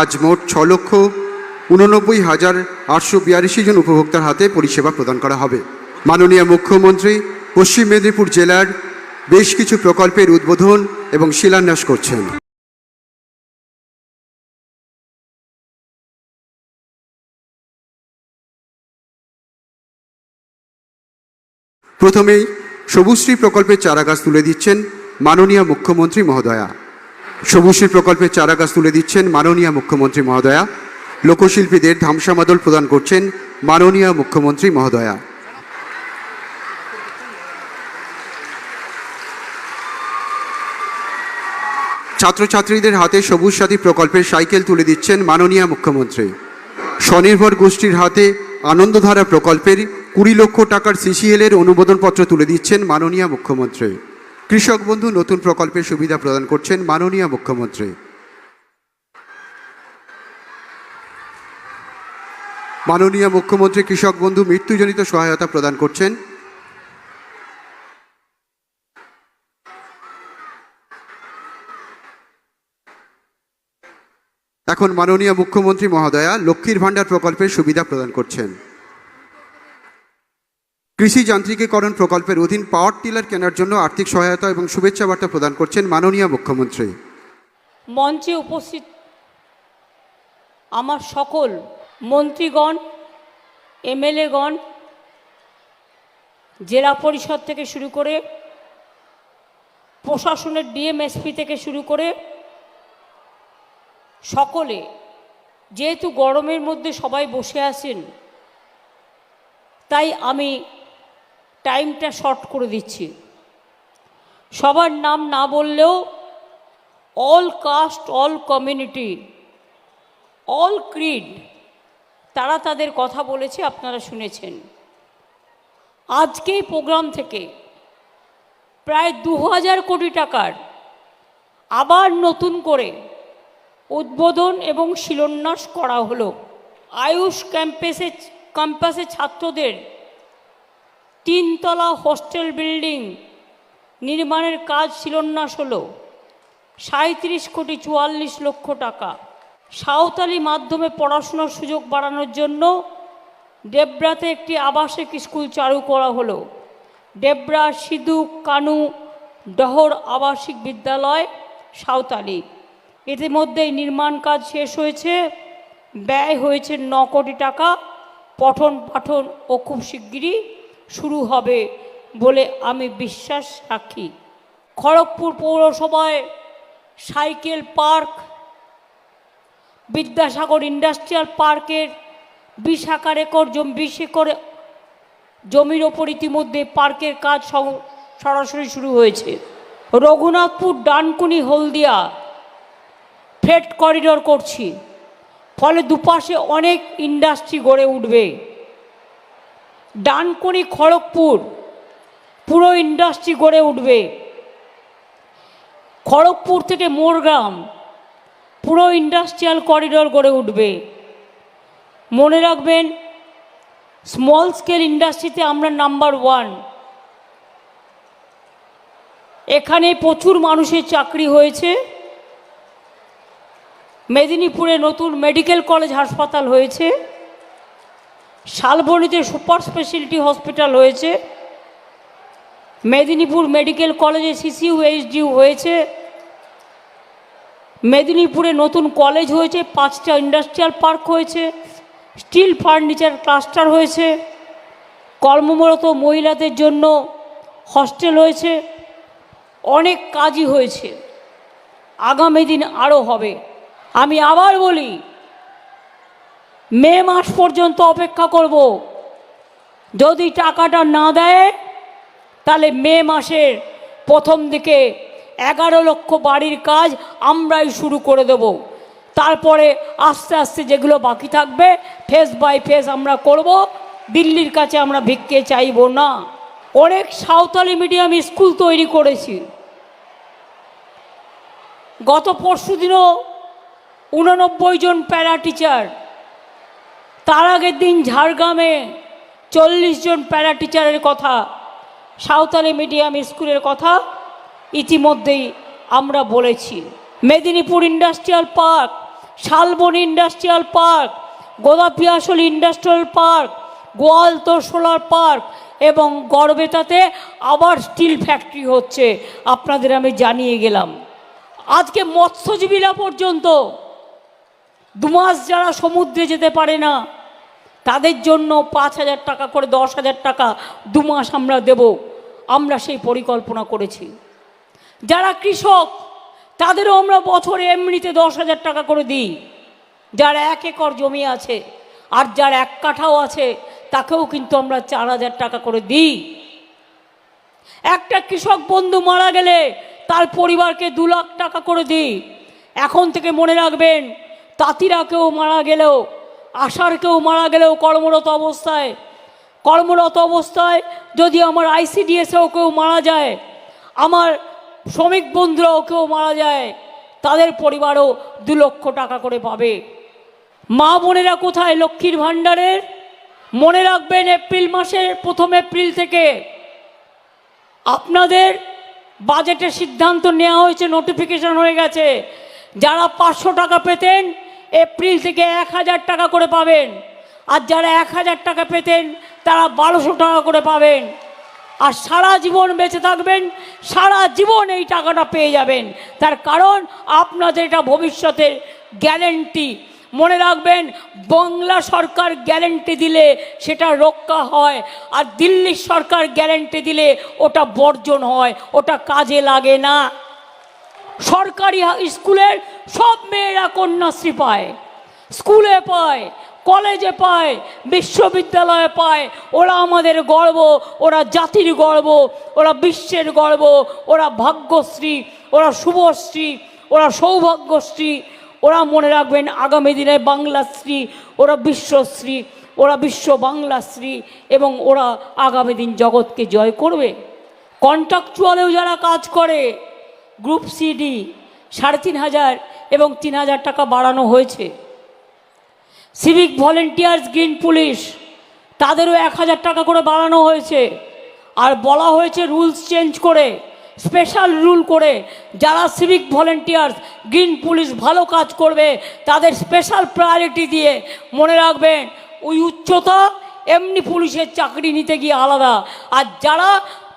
আজ মোট ছ লক্ষ উননব্বই হাজার আটশো বিয়াল্লিশ জন উপভোক্তার হাতে পরিষেবা প্রদান করা হবে। মাননীয় মুখ্যমন্ত্রী, পশ্চিম মেদিনীপুর জেলার বেশ কিছু প্রকল্পের উদ্বোধন এবং শিলান্যাস করছেন। প্রথমেই সবুজশ্রী প্রকল্পের চারাগাছ তুলে দিচ্ছেন মাননীয় মুখ্যমন্ত্রী মহোদয়া। সবুজশ্রী প্রকল্পের চারাগাছ তুলে দিচ্ছেন মাননীয় মুখ্যমন্ত্রী মহোদয়া। লোকশিল্পীদের ধামসামাদল প্রদান করছেন মাননীয় মুখ্যমন্ত্রী মহোদয়া। ছাত্রছাত্রীদের হাতে সবুজ সাথী প্রকল্পের সাইকেল তুলে দিচ্ছেন মাননীয় মুখ্যমন্ত্রী। স্বনির্ভর গোষ্ঠীর হাতে আনন্দধারা প্রকল্পের কুড়ি লক্ষ টাকার সিসিএল এর অনুমোদনপত্র তুলে দিচ্ছেন মাননীয় মুখ্যমন্ত্রী। কৃষক বন্ধু, নতুন প্রকল্পের সুবিধা প্রদান করছেন মাননীয় মুখ্যমন্ত্রী। মাননীয় মুখ্যমন্ত্রী, কৃষক বন্ধু, মৃত্যুজনিত সহায়তা প্রদান করছেন। এখন মাননীয় মুখ্যমন্ত্রী মহোদয়া লক্ষ্মীর ভাণ্ডার প্রকল্পের সুবিধা প্রদান করছেন। কৃষি যান্ত্রিকীকরণ প্রকল্পের অধীন পাওয়ার টিলার কেনার জন্য আর্থিক সহায়তা এবং শুভেচ্ছা বার্তা প্রদান করছেন মাননীয় মুখ্যমন্ত্রী। মঞ্চে উপস্থিত আমার সকল মন্ত্রীগণ, এমএলএগণ, জেলা পরিষদ থেকে শুরু করে প্রশাসনের ডিএমএসপি থেকে শুরু করে সকলে, যেহেতু গরমের মধ্যে সবাই বসে আছেন, তাই আমি টাইমটা শর্ট করে দিচ্ছি। সবার নাম না বললেও all caste all community all creed তারা তাদের কথা বলেছে, আপনারা শুনেছেন। আজকে এই প্রোগ্রাম থেকে প্রায় দু হাজার কোটি টাকার আবার নতুন করে উদ্বোধন এবং শিলান্যাস করা হলো। আয়ুষ ক্যাম্পাসে ক্যাম্পাসে ছাত্রদের তিনতলা হোস্টেল বিল্ডিং, নির্মাণের কাজ শিলান্যাস হলো। সাঁত্রিশ কোটি চুয়াল্লিশ লক্ষ টাকা। সাঁওতালি মাধ্যমে পড়াশোনার সুযোগ বাড়ানোর জন্য ডেবরাতে একটি আবাসিক স্কুল চালু করা হলো। ডেবরা, সিধু, কানু, ডহর আবাসিক বিদ্যালয়, সাঁওতালি। ইতিমধ্যেই নির্মাণ কাজ শেষ হয়েছে। ব্যয় হয়েছে ন কোটি টাকা। পঠন পাঠন ও খুব শিগগিরই শুরু হবে বলে আমি বিশ্বাস রাখি। খড়গপুর পৌরসভায় সাইকেল পার্ক, বিদ্যাসাগর ইন্ডাস্ট্রিয়াল পার্কের বিশ আকার একর জমি, বিশ একর জমির ওপর ইতিমধ্যে পার্কের কাজ সরাসরি শুরু হয়েছে। রঘুনাথপুর, ডানকুনি, হলদিয়া ফ্রেট করিডর করছি। ফলে দুপাশে অনেক ইন্ডাস্ট্রি গড়ে উঠবে। ডানকুনি খড়গপুর, পুরো ইন্ডাস্ট্রি গড়ে উঠবে। খড়গপুর থেকে মোরগ্রাম, পুরো ইন্ডাস্ট্রিয়াল করিডর গড়ে উঠবে। মনে রাখবেন স্মল স্কেল ইন্ডাস্ট্রিতে আমরা নাম্বার ওয়ান এখানে প্রচুর মানুষের চাকরি হয়েছে। মেদিনীপুরে নতুন মেডিকেল কলেজ হাসপাতাল হয়েছে। শালবনীতে সুপার স্পেশালিটি হসপিটাল হয়েছে। মেদিনীপুর মেডিকেল কলেজে সিসিউ এইচডিউ হয়েছে। মেদিনীপুরে নতুন কলেজ হয়েছে, পাঁচটা ইন্ডাস্ট্রিয়াল পার্ক হয়েছে, স্টিল ফার্নিচার ক্লাস্টার হয়েছে কর্মরত মহিলাদের জন্য হস্টেল হয়েছে, অনেক কাজই হয়েছে। আগামী দিন আরও হবে। আমি আবার বলি মে মাস পর্যন্ত অপেক্ষা করব। যদি টাকাটা না দেয়, তাহলে মে মাসের প্রথম দিকে এগারো লক্ষ বাড়ির কাজ আমরাই শুরু করে দেব। তারপরে আস্তে আস্তে যেগুলো বাকি থাকবে, ফেস বাই ফেস আমরা করব। দিল্লির কাছে আমরা ভিক্ষে চাইব না। অনেক সাঁওতালি মিডিয়াম স্কুল তৈরি করেছি। গত পরশু দিনও উননব্বই জন প্যারা টিচার তার আগের দিন ঝাড়গ্রামে চল্লিশ জন প্যারা টিচারের কথা, সাঁওতালি মিডিয়াম স্কুলের কথা ইতিমধ্যেই আমরা বলেছি। Medinipur industrial park, Shalban industrial park Godapiasal industrial park Goaltore solar park এবং গড়বেতাতে আবার স্টিল ফ্যাক্টরি হচ্ছে। আপনাদের আমি জানিয়ে গেলাম। আজকে মৎস্যজীবীরা পর্যন্ত দু মাস যারা সমুদ্রে যেতে পারে না, তাদের জন্য পাঁচ হাজার টাকা করে, দশ হাজার টাকা দুমাস আমরা দেব। আমরা সেই পরিকল্পনা করেছি। যারা কৃষক, তাদেরও আমরা বছরে এমনিতে দশ হাজার টাকা করে দিই। যার এক একর জমি আছে, আর যার এক কাঠাও আছে, তাকেও কিন্তু আমরা চার হাজার টাকা করে দিই। একটা কৃষক বন্ধু মারা গেলে, তার পরিবারকে দু লাখ টাকা করে দিই। এখন থেকে মনে রাখবেন তাঁতিরা কেউ মারা গেলেও আশার কেউ মারা গেলেও কর্মরত অবস্থায়। কর্মরত অবস্থায় যদি আমার আইসিডিএসেও কেউ মারা যায়, আমার শ্রমিক বন্ধুরাও কেউ মারা যায়, তাদের পরিবারও দু লক্ষ টাকা করে পাবে। মা বোনেরা কোথায়? লক্ষ্মীর ভাণ্ডারের? মনে রাখবেন এপ্রিল মাসের প্রথম এপ্রিল থেকে আপনাদের বাজেটের সিদ্ধান্ত নেওয়া হয়েছে, নোটিফিকেশন হয়ে গেছে। যারা পাঁচশো টাকা পেতেন এপ্রিল থেকে এক হাজার টাকা করে পাবেন। আর যারা এক হাজার টাকা পেতেন, তারা বারোশো টাকা করে পাবেন। আর সারা জীবন বেঁচে থাকবেন, সারা জীবন এই টাকাটা পেয়ে যাবেন। তার কারণ, আপনাদের এটা ভবিষ্যতের গ্যারেন্টি। মনে রাখবেন, বাংলা সরকার গ্যারেন্টি দিলে সেটা রক্ষা হয়, আর দিল্লির সরকার গ্যারেন্টি দিলে ওটা বর্জন হয়, ওটা কাজে লাগে না। সরকারি স্কুলের সব মেয়েরা কন্যাশ্রী পায়, স্কুলে পায়, কলেজে পায়, বিশ্ববিদ্যালয়ে পায়। ওরা আমাদের গর্ব, ওরা জাতির গর্ব, ওরা বিশ্বের গর্ব, ওরা ভাগ্যশ্রী, ওরা শুভশ্রী, ওরা সৌভাগ্যশ্রী। ওরা মনে রাখবেন আগামী দিনে বাংলাশ্রী, ওরা বিশ্বশ্রী, ওরা বিশ্ব বাংলাশ্রী এবং ওরা আগামী দিন জগৎকে জয় করবে। কন্ট্রাকচুয়ালেও যারা কাজ করে, গ্রুপ সিডি সাড়ে তিন হাজার এবং তিন হাজার টাকা বাড়ানো হয়েছে। সিভিক ভলেন্টিয়ার্স গ্রিন পুলিশ তাদেরও এক হাজার টাকা করে বাড়ানো হয়েছে। আর বলা হয়েছে রুলস চেঞ্জ করে স্পেশাল রুল করে, যারা সিভিক ভলেন্টিয়ার্স গ্রিন পুলিশ ভালো কাজ করবে, তাদের স্পেশাল প্রায়োরিটি দিয়ে মনে রাখবেন, ওই উচ্চতা, এমনি পুলিশের চাকরি নিতে গিয়ে আলাদা। আর যারা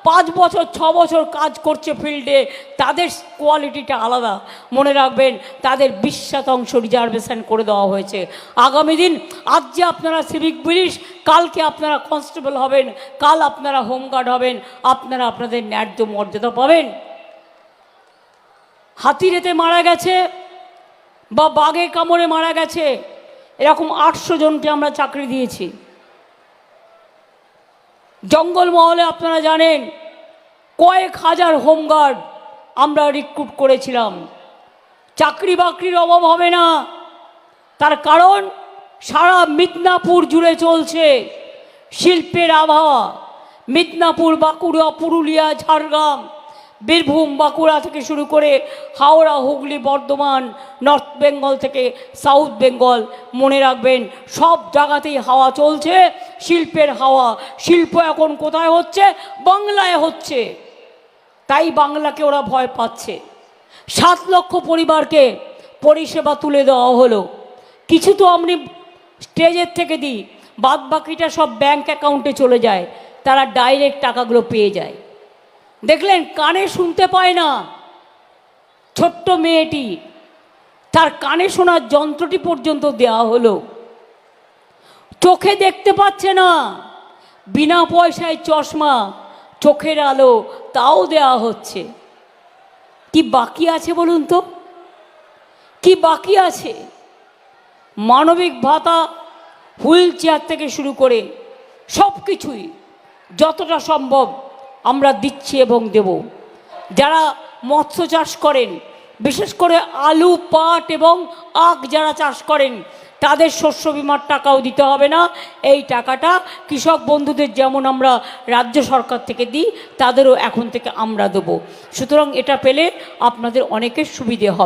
পাঁচ বছর, ছ বছর কাজ করছে ফিল্ডে, তাদের কোয়ালিটিটা আলাদা। মনে রাখবেন, তাদের বিশ শতাংশ রিজার্ভেশন করে দেওয়া হয়েছে। আগামী দিন আজ যে আপনারা সিভিক পুলিশ, কালকে আপনারা কনস্টেবল হবেন, কাল আপনারা হোমগার্ড হবেন, আপনারা আপনাদের ন্যায্য মর্যাদা পাবেন। হাতিরেতে মারা গেছে বা বাঘে কামড়ে মারা গেছে, এরকম আটশো জনকে আমরা চাকরি দিয়েছি। জঙ্গলমহলে আপনারা জানেন, কয়েক হাজার হোমগার্ড আমরা রিক্রুট করেছিলাম। চাকরি বাকরির অভাব হবে না। তার কারণ, সারা মিদনাপুর জুড়ে চলছে শিল্পের আবহাওয়া। মিদনাপুর, বাঁকুড়া, পুরুলিয়া, ঝাড়গ্রাম। বীরভূম, বাঁকুড়া থেকে শুরু করে হাওড়া, হুগলি, বর্ধমান, নর্থ বেঙ্গল থেকে সাউথ বেঙ্গল মনে রাখবেন, সব জায়গাতেই হাওয়া চলছে, শিল্পের হাওয়া। শিল্প এখন কোথায় হচ্ছে? বাংলায় হচ্ছে। তাই বাংলাকে ওরা ভয় পাচ্ছে। সাত লক্ষ পরিবারকে পরিষেবা তুলে দেওয়া হলো। কিছু তো আপনি স্টেজের থেকে দিই বাদ বাকিটা সব ব্যাংক অ্যাকাউন্টে চলে যায়, তারা ডাইরেক্ট টাকাগুলো পেয়ে যায়। দেখলেন কানে শুনতে পায় না। ছোট্ট মেয়েটি, তার কানে শোনার যন্ত্রটি পর্যন্ত দেওয়া হলো। চোখে দেখতে পাচ্ছে না। বিনা পয়সায় চশমা চোখের আলো তাও দেওয়া হচ্ছে। কি বাকি আছে বলুন তো? কি বাকি আছে? মানবিক ভাতা, হুইল চেয়ার থেকে শুরু করে সব কিছুই যতটা সম্ভব আমরা দিচ্ছি এবং দেব। যারা মৎস্য চাষ করেন, বিশেষ করে আলু, পাট এবং আখ যারা চাষ করেন, তাদের শস্য বিমার টাকাও দিতে হবে না। এই টাকাটা কৃষক বন্ধুদের যেমন আমরা রাজ্য সরকার থেকে দিই, তাদেরও এখন থেকে আমরা দেবো। সুতরাং এটা পেলে আপনাদের অনেকের সুবিধে হবে।